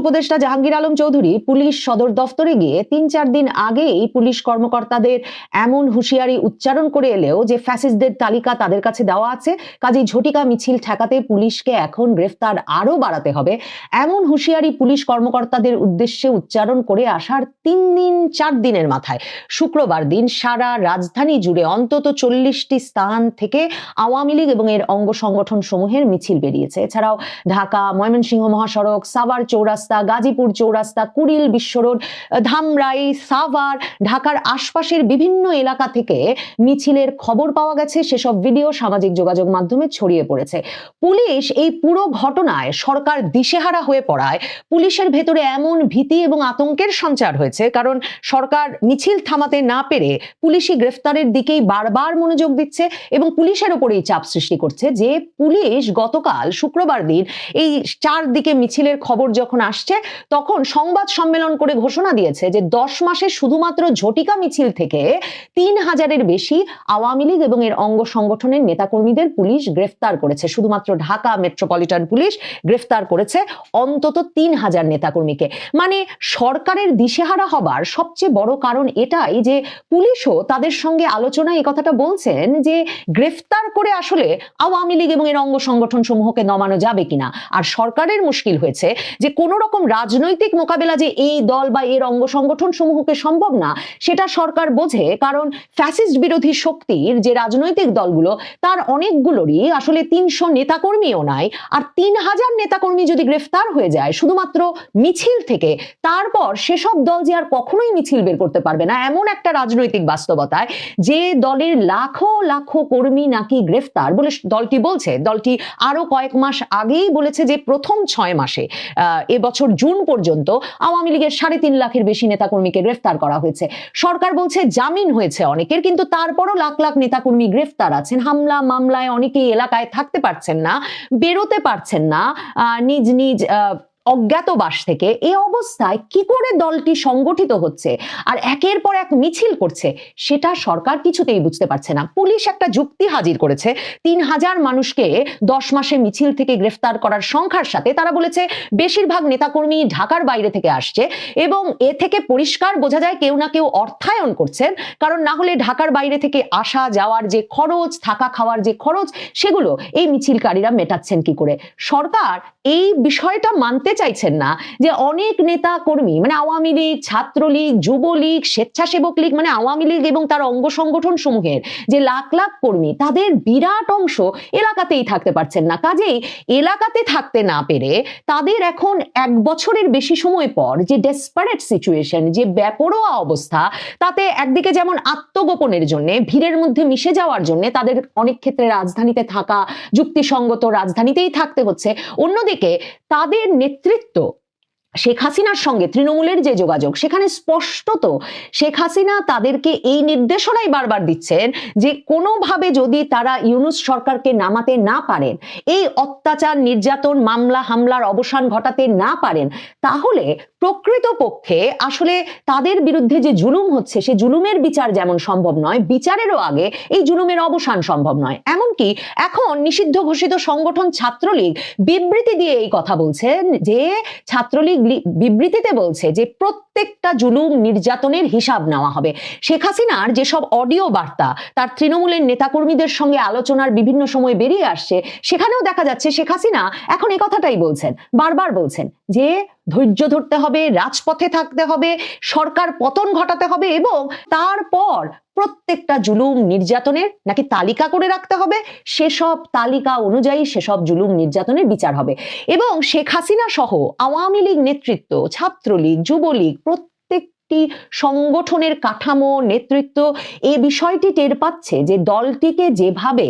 উপদেষ্টা জাহাঙ্গীর আলম চৌধুরী পুলিশ সদর দফতরে গিয়ে তিন চার দিন আগেই পুলিশ কর্মকর্তাদের এমন হুঁশিয়ারি উচ্চারণ করে এলেও যে ফ্যাসিস্টদের তালিকা তাদের কাছে দেওয়া আছে, কাজেই ঝটিকা মিছিল ঠেকাতে পুলিশকে এখন গ্রেফতার আরও বাড়াতে হবে। এমন হুঁশিয়ারি পুলিশ কর্মকর্তাদের উদ্দেশ্যে উচ্চারণ করে আসার তিন দিন চার দিনের মাথায়। শুক্রবার দিন সারা রাজধানী জুড়ে অন্তত চল্লিশটি স্থান থেকে আওয়ামী লীগ এবং এর অঙ্গ সংগঠন সমূহের মিছিল বেরিয়েছে। এছাড়াও ঢাকা, ময়মনসিংহ মহাসড়ক, সাভার চৌরাস্তা গাজীপুর চৌরাস্তা, কুড়িল, বিশ্ব রোড, ধামরাই, সাভার, ঢাকার আশপাশের বিভিন্ন এলাকা থেকে মিছিলের খবর পাওয়া গেছে। সেসব ভিডিও সামাজিক যোগাযোগ মাধ্যমে ছড়িয়ে পড়েছে। পুলিশ এই পুরো ঘটনায় সরকার দিশেহারা হয়ে পড়ায়। পুলিশের ভেতরে এমন ভীতি এবং আতঙ্কের সঞ্চার হয়েছে, কারণ সরকার মিছিল থামাতে না পেরে পুলিশি গ্রেফতারের দিকেই বারবার মনোযোগ দিচ্ছে এবং পুলিশের ওপরেই চাপ সৃষ্টি করছে যে পুলিশ গতকাল শুক্রবার দিন এই চারদিকে মিছিলের খবর যখন আসছে, তখন সংবাদ সম্মেলন করে ঘোষণা দিয়েছে যে দশ মাসে শুধুমাত্র ঝটিকা মিছিল থেকে তিন হাজারের বেশি আওয়ামী লীগ এবং এর অঙ্গ সংগঠনের নেতাকর্মীদের পুলিশ গ্রেফতার করেছে। শুধুমাত্র ঢাকা মেট্রোপলিটন পুলিশ গ্রেফতার করেছে অন্তত তিন হাজার নেতাকর্মীকে। মানে সরকারের দিশেহারা হবার সবচেয়ে বড় কারণ এটাই যে পুলিশও তাদের সঙ্গে আলোচনায় এই কথাটা বলছেন যে গ্রেফতার করে আসলে আওয়ামী লীগ এবং এর অঙ্গ সংগঠন সমূহকে নমানো যাবে কিনা। আর সরকারের মুশকিল হয়েছে যে কোন রকম রাজনৈতিক মোকাবেলা যে এই দল বা এর অঙ্গ সংগঠন সমূহকে সম্ভব না সেটা সরকার বোঝে কারণ ফ্যাসিস্ট বিরোধী শক্তির যে রাজনৈতিক দলগুলো তার অনেকগুলোরই আসলে তিনশো নেতাকর্মীও নাই আর তিন হাজার নেতাকর্মী যদি গ্রেফতার হয়ে যায় শুধুমাত্র মিছিল থেকে তারপর সেসব দল যে আর কখনোই মিছিল বের করতে পারবে না। এমন একটা রাজনৈতিক বাস্তবতায় যে দলের লাখো লাখো কর্মী নাকি গ্রেফতার বলে দলটি বলছে। দলটি আরও কয়েক মাস আগেই বলেছে যে প্রথম ছয় মাসে আহ, এবছর জুন পর্যন্ত আওয়ামী লীগের সাড়ে তিন লাখের বেশি নেতাকর্মীকে গ্রেফতার করা হয়েছে। সরকার বলছে জামিন হয়েছে অনেকের, কিন্তু তারপরও লাখ লাখ নেতাকর্মী গ্রেফতার আছেন। হামলা, মামলায় অনেকেই এলাকায় থাকতে পারছেন না, বেরোতে পারছেন না নিজ নিজ অজ্ঞাতবাস থেকে এই অবস্থায় কি করে দলটি সংগঠিত হচ্ছে আর একের পর এক মিছিল করছে, সেটা সরকার কিছুতেই বুঝতে পারছে না। পুলিশ একটা যুক্তি হাজির করেছে, তিন হাজার মানুষকে দশ মাসে মিছিল থেকে গ্রেফতার করার সংখ্যার সাথে তারা বলেছে, বেশিরভাগ নেতাকর্মী ঢাকার বাইরে থেকে আসছে এবং এ থেকে পরিষ্কার বোঝা যায় কেউ না কেউ অর্থায়ন করছেন, কারণ না হলে ঢাকার বাইরে থেকে আসা, যাওয়ার যে খরচ, থাকা খাওয়ার যে খরচ, সেগুলো এই মিছিলকারীরা মেটাচ্ছেন কি করে? সরকার এই বিষয়টা মানতে চাইছেন না যে অনেক নেতা কর্মী মানে আওয়ামী লীগ, ছাত্রলীগ, যুবলীগ, স্বেচ্ছাসেবক লীগ মানে আওয়ামী লীগ এবং তার অঙ্গ সংগঠন সমূহের যে লাখ লাখ কর্মী, তাদের বিরাট অংশ এলাকাতেই থাকতে পারছেন না। কাজেই এলাকাতে থাকতে না পেরে তাদের এখন এক বছরের বেশি সময় পর যে ডেসপারেট সিচুয়েশন যে বেপরোয়া অবস্থা, তাতে একদিকে যেমন আত্মগোপনের জন্য, ভিড়ের মধ্যে মিশে যাওয়ার জন্য তাদের অনেক ক্ষেত্রে রাজধানীতে থাকা, যুক্তিসঙ্গত রাজধানীতেই থাকতে হচ্ছে, অন্যদিকে তাদের নেতৃত্ব スレッド。শেখ হাসিনার সঙ্গে তৃণমূলের যে যোগাযোগ, সেখানে স্পষ্টত শেখ হাসিনা তাদেরকে এই নির্দেশনাই বারবার দিচ্ছেন যে কোনোভাবে যদি তারা ইউনুস সরকারকে নামাতে না পারেন, এই অত্যাচার, নির্যাতন, মামলা, হামলার অবসান ঘটাতে না পারেন, তাহলে প্রকৃতপক্ষে আসলে তাদের বিরুদ্ধে যে জুলুম হচ্ছে, সে জুলুমের বিচার যেমন সম্ভব নয়, বিচারেরও আগে এই জুলুমের অবসান সম্ভব নয়। এমনকি এখন নিষিদ্ধ ঘোষিত সংগঠন ছাত্রলীগ বিবৃতি দিয়ে এই কথা বলছেন যে ছাত্রলীগ বিবৃতিতে বলছে যে প্রত্যেকটা জুলুম নির্যাতনের হিসাব নেওয়া হবে। শেখ হাসিনার যেসব অডিও বার্তা, তার তৃণমূলের নেতাকর্মীদের সঙ্গে আলোচনার বিভিন্ন সময় বেরিয়ে আসছে, সেখানেও দেখা যাচ্ছে শেখ হাসিনা এখন এ কথাটাই বলছেন, বারবার বলছেন যে ধৈর্য ধরতে হবে, রাজপথে থাকতে হবে, সরকার পতন ঘটাতে হবে এবং তারপর প্রত্যেকটা জুলুম নির্যাতনের নাকি তালিকা করে রাখতে হবে। সেসব তালিকা অনুযায়ী সেসব জুলুম নির্যাতনের বিচার হবে। এবং শেখ হাসিনা সহ আওয়ামী লীগ নেতৃত্ব, ছাত্রলীগ, যুবলীগ প্রত্যেকটি সংগঠনের কাঠামো, নেতৃত্ব এই বিষয়টি টের পাচ্ছে যে দলটিকে যেভাবে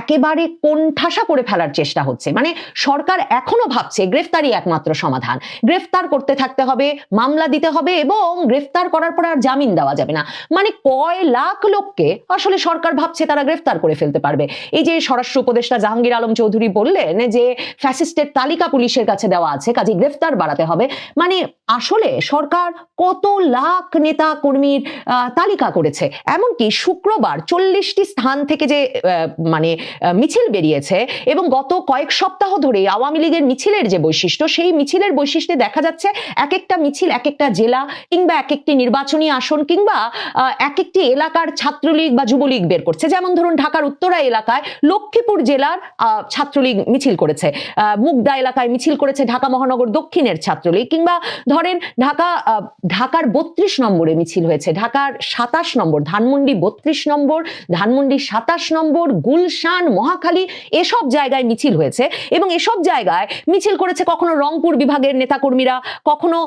একেবারে কোণঠাসা করে ফেলার চেষ্টা হচ্ছে। মানে সরকার এখনও ভাবছে গ্রেফতারই একমাত্র সমাধান। গ্রেফতার করতে থাকতে হবে, মামলা দিতে হবে এবং গ্রেফতার করার পর আর জামিন দেওয়া যাবে না। মানে কয় লাখ লোককে আসলে সরকার ভাবছে তারা গ্রেফতার করে ফেলতে পারবে। এই যে স্বরাষ্ট্র উপদেষ্টা জাহাঙ্গীর আলম চৌধুরী বললেন যে ফ্যাসিস্টের তালিকা পুলিশের কাছে দেওয়া আছে কাজে গ্রেফতার বাড়াতে হবে। মানে আসলে সরকার কত লাখ নেতা কর্মীর তালিকা করেছে। এমনকি শুক্রবার চল্লিশটি স্থান থেকে যে মানে মিছিল বেরিয়েছে এবং গত কয়েক সপ্তাহ ধরে আওয়ামী লীগের মিছিলের যে বৈশিষ্ট্য, সেই মিছিলের বৈশিষ্ট্যে দেখা যাচ্ছে এক একটা মিছিল, এক একটা জেলা কিংবা এক একটি নির্বাচনী আসন কিংবা এক একটি এলাকার ছাত্রলীগ বা যুবলীগ বের করছে। যেমন ধরুন ঢাকার উত্তরা এলাকায় লক্ষ্মীপুর জেলার ছাত্রলীগ মিছিল করেছে। মুগদা এলাকায় মিছিল করেছে ঢাকা মহানগর দক্ষিণের ছাত্রলীগ কিংবা ধরেন ঢাকা ঢাকার বত্রিশ নম্বরে মিছিল হয়েছে। ঢাকার সাতাশ নম্বর, ধানমন্ডি বত্রিশ নম্বর, ধানমন্ডি সাতাশ নম্বর, গুলশান, মহাখালী এসব জায়গায় মিছিল হয়েছে এবং এসব জায়গায় মিছিল করেছে কখনো রংপুর বিভাগের নেতাকর্মীরা, কখনো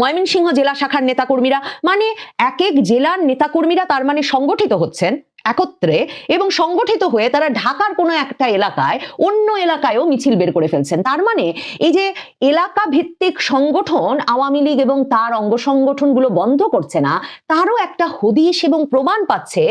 ময়মনসিংহ জেলা শাখার নেতাকর্মীরা। মানে এক এক জেলার নেতাকর্মীরা তার মানে সংগঠিত হচ্ছেন। একত্রে এবং সংগঠিত হয়ে তারা ঢাকার কোনো একটা এলাকায় অন্য এলাকায়ও মিছিল বের করে ফেলছেন। তার মানে এই যে এলাকা ভিত্তিক সংগঠন আওয়ামী লীগ এবং তার অঙ্গ সংগঠনগুলো বন্ধ করছে না, তারও একটা হদিশ এবং প্রমাণ পাচ্ছে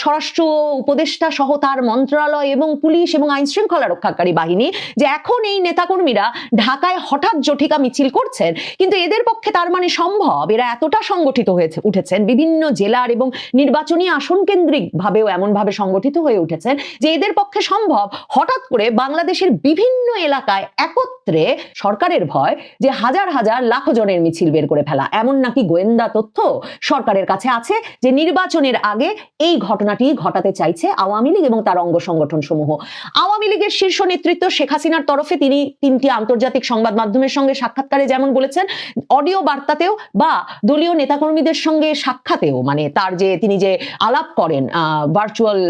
স্বরাষ্ট্র উপদেষ্টা সহ তার মন্ত্রণালয় এবং পুলিশ এবং আইন শৃঙ্খলা রক্ষাকারী বাহিনী যে এখন এই নেতাকর্মীরা ঢাকায় হঠাৎ জটিকা মিছিল করছেন, কিন্তু এদের পক্ষে তার মানে সম্ভব। এরা এতটা সংগঠিত হয়েছে, উঠেছেন বিভিন্ন জেলার এবং নির্বাচনী আসন কেন্দ্রিক ভাবেও এমন ভাবে সংগঠিত হয়ে উঠেছেন যে এদের পক্ষে সম্ভব হঠাৎ করে বাংলাদেশের বিভিন্ন এলাকায় একত্রে সরকারের ভয় যে হাজার হাজার লাখ জনের মিছিল বের করে ফেলা। এমন নাকি গোয়েন্দা তথ্য সরকারের কাছে আছে যে নির্বাচনের আগে এই ঘটনাটি ঘটাতে চাইছে আওয়ামী লীগ এবং তার অঙ্গ সংগঠন সমূহ আওয়ামী লীগের শীর্ষ নেতৃত্ব শেখ হাসিনার তরফে তিনি তিনটি আন্তর্জাতিক সংবাদ মাধ্যমের সঙ্গে সাক্ষাৎকারে যেমন বলেছেন, অডিও বার্তাতেও বা দলীয় নেতাকর্মীদের সঙ্গে সাক্ষাতেও মানে তার যে তিনি যে আলাপ করেন ভার্চুয়াল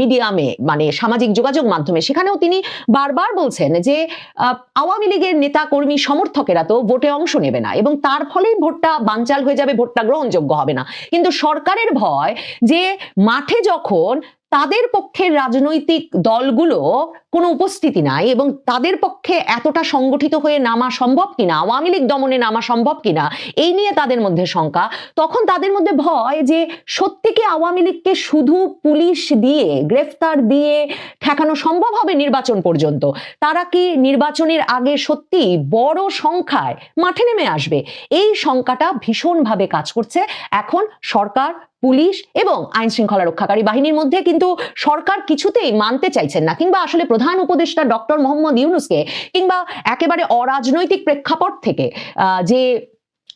মিডিয়ামে মানে সামাজিক যোগাযোগ মাধ্যমে, সেখানেও তিনি বারবার বলছেন যে আওয়ামী লীগের নেতা কর্মী সমর্থকেরা তো ভোটে অংশ নেবে না এবং তার ফলেই ভোটটা বানচাল হয়ে যাবে, ভোটটা গ্রহণযোগ্য হবে না। কিন্তু সরকারের ভয় যে, মাঠে যখন তাদের পক্ষের রাজনৈতিক দলগুলো কোনো উপস্থিতি নাই এবং তাদের পক্ষে এতটা সংগঠিত হয়ে নামা সম্ভব কিনা, আওয়ামী লীগ দমনে নামা সম্ভব কিনা, এই নিয়ে তাদের মধ্যে শঙ্কা। তখন তাদের মধ্যে ভয় যে সত্যি কি আওয়ামী লীগকে শুধু পুলিশ দিয়ে, গ্রেফতার দিয়ে ঠেকানো সম্ভব হবে নির্বাচন পর্যন্ত? তারা কি নির্বাচনের আগে সত্যি বড় সংখ্যায় মাঠে নেমে আসবে? এই শঙ্কাটা ভীষণভাবে কাজ করছে। এখন সরকার পুলিশ এবং আইন শৃঙ্খলা রক্ষাকারী বাহিনীর মধ্যে কিন্তু সরকার কিছুতেই মানতে চাইছেন না কিংবা আসলে প্রধান উপদেষ্টা ডক্টর মোহাম্মদ ইউনুসকে কিংবা একেবারে অরাজনৈতিক প্রেক্ষাপট থেকে যে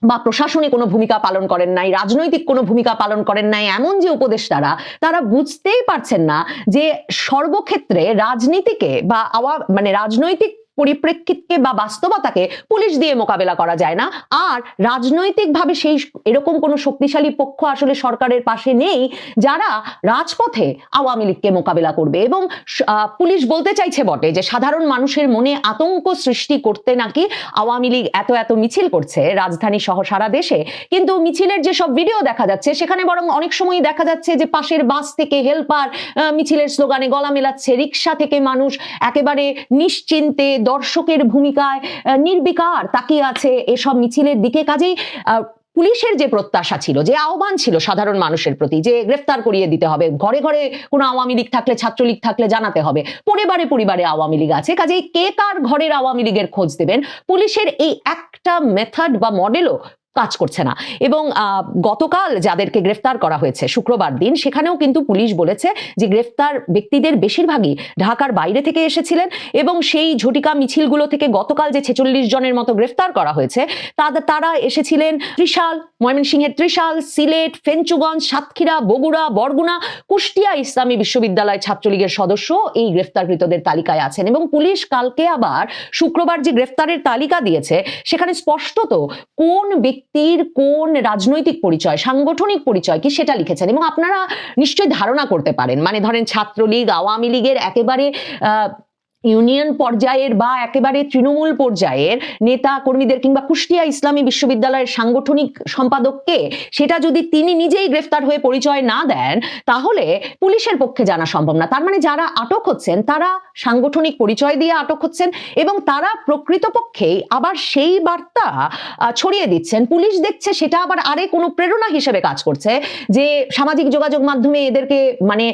বা প্রশাসনে কোনো ভূমিকা পালন করেন নাই, রাজনৈতিক কোনো ভূমিকা পালন করেন নাই, এমন যে উপদেষ্টারা, তারা বুঝতেই পারছেন না যে সর্বক্ষেত্রে রাজনীতিকে বা আওয়া মানে রাজনৈতিক পরিপ্রেক্ষিতকে বা বাস্তবতাকে পুলিশ দিয়ে মোকাবেলা করা যায় না। আর রাজনৈতিকভাবে সেই এরকম কোনো শক্তিশালী পক্ষ আসলে সরকারের পাশে নেই, যারা রাজপথে আওয়ামী লীগকে মোকাবেলা করবে। এবং পুলিশ বলতে চাইছে বটে যে, সাধারণ মানুষের মনে আতঙ্ক সৃষ্টি করতে নাকি আওয়ামী লীগ এত এত মিছিল করছে রাজধানী সহ সারা দেশে। কিন্তু মিছিলের যেসব ভিডিও দেখা যাচ্ছে, সেখানে বরং অনেক সময় দেখা যাচ্ছে যে, পাশের বাস থেকে হেল্পার মিছিলের স্লোগানে গলা মেলাচ্ছে, রিক্সা থেকে মানুষ একেবারে নিশ্চিন্তে দর্শকের ভূমিকায় নির্বিকার তাকিয়ে আছে এসব মিছিলের দিকে। কাজেই পুলিশের যে প্রত্যাশা ছিল, যে আহ্বান ছিল সাধারণ মানুষের প্রতি, যে গ্রেফতার করিয়ে দিতে হবে, ঘরে ঘরে কোনো আওয়ামী লীগ থাকলে, ছাত্রলীগ থাকলে জানাতে হবে, পরিবারে পরিবারে আওয়ামী লীগ আছে কাজে কে কার ঘরের আওয়ামী লীগের খোঁজ দেবেন? পুলিশের এই একটা মেথড বা মডেলও কাজ করছে না। এবং গতকাল যাদেরকে গ্রেফতার করা হয়েছে শুক্রবার দিন, সেখানেও কিন্তু পুলিশ বলেছে যে গ্রেফতার ব্যক্তিদের বেশিরভাগই ঢাকার বাইরে থেকে এসেছিলেন এবং সেই ঝটিকা মিছিলগুলো থেকে গতকাল যে ছেচল্লিশ জনের মতো গ্রেফতার করা হয়েছে তারা এসেছিলেন ত্রিশাল, ময়মনসিংহের ত্রিশাল, সিলেট, ফেঞ্চুগঞ্জ, সাতক্ষীরা, বগুড়া, বরগুনা, কুষ্টিয়া ইসলামী বিশ্ববিদ্যালয় ছাত্রলীগের সদস্য এই গ্রেফতারকৃতদের তালিকায় আছেন। এবং পুলিশ কালকে আবার শুক্রবার যে গ্রেফতারের তালিকা দিয়েছে, সেখানে স্পষ্টত কোন ব্যক্তির কোন রাজনৈতিক পরিচয়, সাংগঠনিক পরিচয় কি সেটা লিখেছেন? এবং আপনারা নিশ্চয়ই ধারণা করতে পারেন। মানে ধরেন ছাত্রলীগ, আওয়ামী লীগের একেবারে ইউনিয়ন পর্যায়ের বা একেবারে তৃণমূল পর্যায়ের নেতা কর্মীদের কিংবা কুষ্টিয়া ইসলামী বিশ্ববিদ্যালয়ের সাংগঠনিক সম্পাদককে সেটা যদি তিনি নিজেই গ্রেফতার হয়ে পরিচয় না দেন, তাহলে পুলিশের পক্ষে জানা সম্ভব না। তার মানে যারা আটক হচ্ছেন, তারা সাংগঠনিক পরিচয় দিয়ে আটক হচ্ছেন এবং তারা প্রকৃতপক্ষেই আবার সেই বার্তা ছড়িয়ে দিচ্ছেন। পুলিশ দেখছে সেটা আবার আরে কোনো প্রেরণা হিসেবে কাজ করছে যে সামাজিক যোগাযোগ মাধ্যমে এদেরকে মানে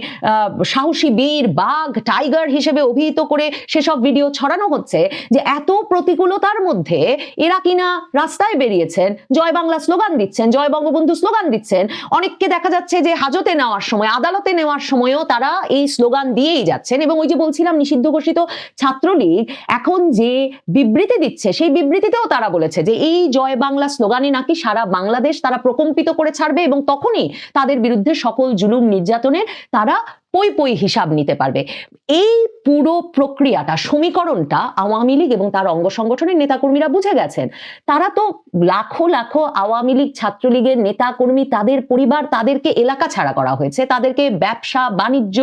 সাহসী বীর, বাঘ, টাইগার হিসেবে অভিহিত করে সেসব ভিডিও ছড়ানো হচ্ছে যে এত প্রতিকূলতার মধ্যে এরা কিনা রাস্তায় বেরিয়েছেন, জয় বাংলা স্লোগান দিচ্ছেন, জয় বঙ্গবন্ধু স্লোগান দিচ্ছেন। অনেককে দেখা যাচ্ছে যে হাজতে নেওয়ার সময়, আদালতে নেওয়ার সময়ও তারা এই স্লোগান দিয়েই যাচ্ছেন এবং ওই যে বলছিলাম নিষিদ্ধ ঘোষিত ছাত্রলীগ এখন যে বিবৃতি দিচ্ছে, সেই বিবৃতিতেও তারা বলেছে যে এই জয় বাংলা স্লোগানে নাকি সারা বাংলাদেশ তারা প্রকম্পিত করে ছাড়বে এবং তখনই তাদের বিরুদ্ধে সকল জুলুম নির্যাতনের তারা পই পই হিসাব নিতে পারবে। এই পুরো প্রক্রিয়াটা, সমীকরণটা আওয়ামী লীগ এবং তার অঙ্গ সংগঠনের নেতাকর্মীরা বুঝে গেছেন। তারা তো লাখো লাখো আওয়ামী লীগ ছাত্রলীগের নেতাকর্মী, তাদের পরিবার, তাদেরকে এলাকা ছাড়া করা হয়েছে। তাদেরকে ব্যবসা, বাণিজ্য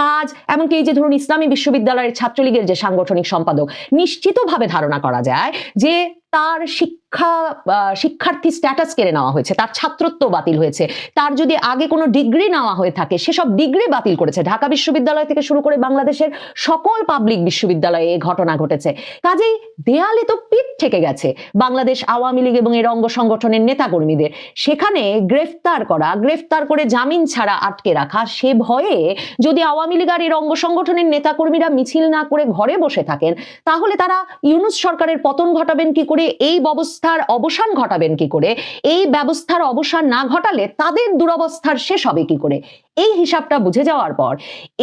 কাজ, এমনকি এই যে ধরুন ইসলামী বিশ্ববিদ্যালয়ের ছাত্রলীগের যে সাংগঠনিক সম্পাদক, নিশ্চিতভাবে ধারণা করা যায় যে তার শিক্ষা আহ, শিক্ষার্থী স্ট্যাটাস কেড়ে নেওয়া হয়েছে তার ছাত্রত্ব বাতিল হয়েছে তার যদি আগে কোনো ডিগ্রি নেওয়া হয়ে থাকে সেসব ডিগ্রি বাতিল করেছে ঢাকা বিশ্ববিদ্যালয় থেকে শুরু করে বাংলাদেশের সকল পাবলিক বিশ্ববিদ্যালয়ে এই ঘটনা ঘটেছে। কাজেই দেয়ালে তো পিঠ থেকে গেছে বাংলাদেশ আওয়ামী লীগ এবং এর অঙ্গ সংগঠনের নেতাকর্মীদের। সেখানে গ্রেফতার করা গ্রেফতার করে জামিন ছাড়া আটকে রাখা সে ভয়ে যদি আওয়ামী লীগ আর এর অঙ্গ সংগঠনের নেতাকর্মীরা মিছিল না করে ঘরে বসে থাকেন তাহলে তারা ইউনুস সরকারের পতন ঘটাবেন কি করে? এই ব্যবস্থার অবসান ঘটাবেন কি করে? এই ব্যবস্থার অবসান না ঘটালে তাদের দুরবস্থার শেষ হবে কি করে? এই হিসাবটা বুঝে যাওয়ার পর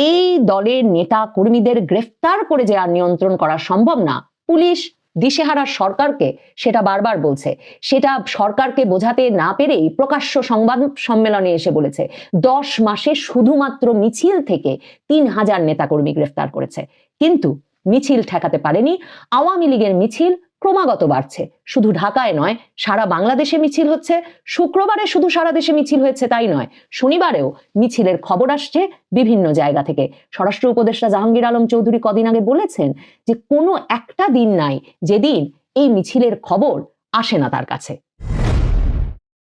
এই দলের নেতা কর্মীদের গ্রেফতার করে যে আর নিয়ন্ত্রণ করা সম্ভব না, পুলিশ দিশেহারা সরকারকে সেটা বারবার বলছে। সেটা সরকারকে বোঝাতে না পেরেই প্রকাশ্য সংবাদ সম্মেলনে এসে বলেছে, দশ মাসে শুধুমাত্র মিছিল থেকে তিন হাজার নেতাকর্মী গ্রেফতার করেছে। কিন্তু মিছিল ঠেকাতে পারেনি। আওয়ামী লীগের মিছিল ক্রমাগত বাড়ছে। শুধু ঢাকায় নয়, সারা বাংলাদেশে মিছিল হচ্ছে। শুক্রবারে শুধু সারা দেশে মিছিল হয়েছে, তাই নয়। শনিবারেও মিছিলের খবর আসছে বিভিন্ন জায়গা থেকে। স্বরাষ্ট্র উপদেষ্টা জাহাঙ্গীর আলম চৌধুরী কদিন আগে বলেছেন যে কোনো একটা দিন নাই, যেদিন এই মিছিলের খবর আসে না তার কাছে।